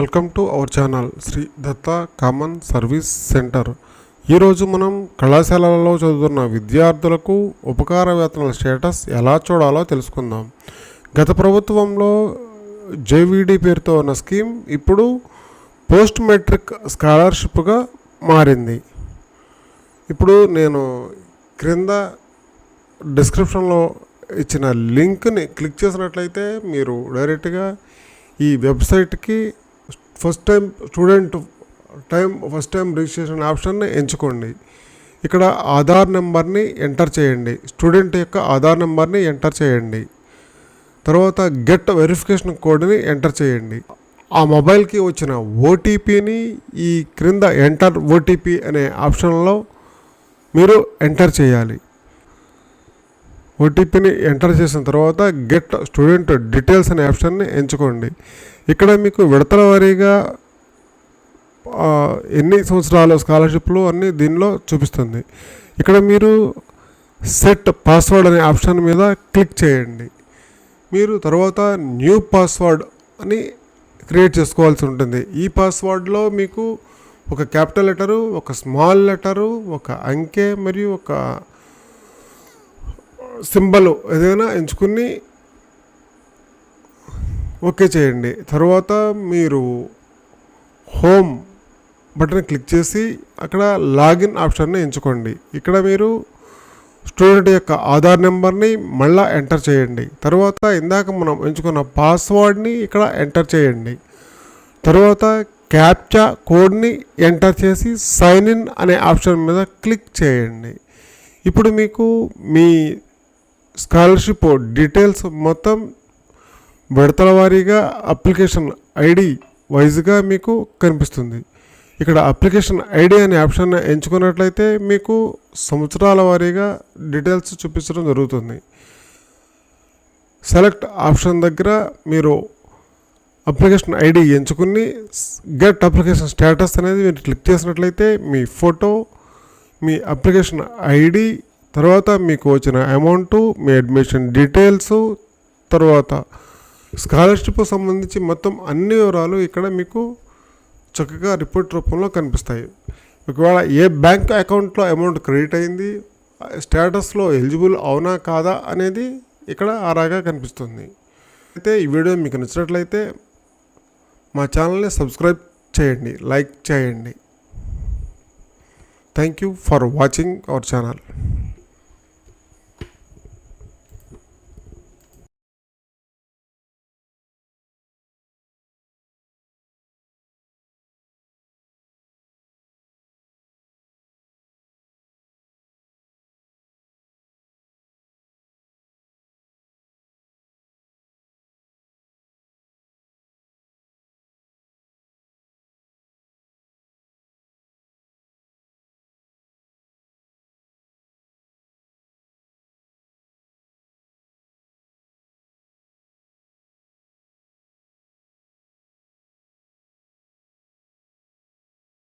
Welcome to our channel Sri Datta common service centre. ఈరోజు మనం కళాశాలలో చదువుతున్న విద్యార్థులకు ఉపకార వేతనాల స్టేటస్ ఎలా చూడాలో తెలుసుకుందాం. గత ప్రభుత్వంలో జేవిడి పేరుతో ఉన్న స్కీమ్ ఇప్పుడు పోస్ట్ మెట్రిక్ స్కాలర్షిప్గా మారింది. ఇప్పుడు నేను క్రింద డిస్క్రిప్షన్లో ఇచ్చిన లింక్ని క్లిక్ చేసినట్లయితే మీరు డైరెక్ట్గా ఈ వెబ్సైట్కి first time student time first time registration ఆప్షన్ని ఎంచుకోండి. ఇక్కడ ఆధార్ నెంబర్ని ఎంటర్ చేయండి. స్టూడెంట్ యొక్క ఆధార్ నెంబర్ని ఎంటర్ చేయండి. తర్వాత గెట్ వెరిఫికేషన్ కోడ్ని ఎంటర్ చేయండి. ఆ మొబైల్కి వచ్చిన ఓటీపీని ఈ క్రింద ఎంటర్ ఓటీపీ అనే ఆప్షన్లో మీరు ఎంటర్ చేయాలి. ఓటీపీని ఎంటర్ చేసిన తర్వాత గెట్ స్టూడెంట్ డీటెయిల్స్ అనే ఆప్షన్ని ఎంచుకోండి. ఇక్కడ మీకు విడతల వారీగా ఎన్ని సంవత్సరాల స్కాలర్షిప్లు అన్నీ దీనిలో చూపిస్తుంది. ఇక్కడ మీరు సెట్ పాస్వర్డ్ అనే ఆప్షన్ మీద క్లిక్ చేయండి. మీరు తర్వాత న్యూ పాస్వర్డ్ అని క్రియేట్ చేసుకోవాల్సి ఉంటుంది. ఈ పాస్వర్డ్లో మీకు ఒక క్యాపిటల్ లెటరు ఒక స్మాల్ లెటరు ఒక అంకె మరియు ఒక సింబల్ ఏదైనా ఎంచుకుని ఓకే చేయండి. తర్వాత మీరు హోమ్ బటన్ క్లిక్ చేసి అక్కడ లాగిన్ ఆప్షన్ని ఎంచుకోండి. ఇక్కడ మీరు స్టూడెంట్ యొక్క ఆధార్ నెంబర్ని మళ్ళా ఎంటర్ చేయండి. తర్వాత ఇందాక మనం ఎంచుకున్న పాస్వర్డ్ని ఇక్కడ ఎంటర్ చేయండి. తర్వాత క్యాప్చా కోడ్ని ఎంటర్ చేసి సైన్ ఇన్ అనే ఆప్షన్ మీద క్లిక్ చేయండి. ఇప్పుడు మీకు మీ స్కాలర్షిప్ డీటెయిల్స్ మొత్తం విడతల వారీగా అప్లికేషన్ ఐడి వైజ్గా మీకు కనిపిస్తుంది. ఇక్కడ అప్లికేషన్ ఐడి అనే ఆప్షన్ ఎంచుకున్నట్లయితే మీకు సంవత్సరాల వారీగా డీటెయిల్స్ చూపించడం జరుగుతుంది. సెలెక్ట్ ఆప్షన్ దగ్గర మీరు అప్లికేషన్ ఐడి ఎంచుకుని గెట్ అప్లికేషన్ స్టేటస్ అనేది మీరు క్లిక్ చేసినట్లయితే మీ ఫోటో మీ అప్లికేషన్ ఐడి తర్వాత మీకు వచ్చిన అమౌంట్ మీ అడ్మిషన్ డీటెయిల్స్ తర్వాత స్కాలర్షిప్ సంబంధించి మొత్తం అన్ని వివరాలు ఇక్కడ మీకు చక్కగా రిపోర్ట్ రూపంలో కనిపిస్తాయి. ఒకవేళ ఏ బ్యాంక్ అకౌంట్లో అమౌంట్ క్రెడిట్ అయింది స్టేటస్లో ఎలిజిబుల్ అవునా కాదా అనేది ఇక్కడ ఆరాగా కనిపిస్తుంది. అయితే ఈ వీడియో మీకు నచ్చినట్లయితే మా ఛానల్ని సబ్స్క్రైబ్ చేయండి లైక్ చేయండి. Thank you for watching our channel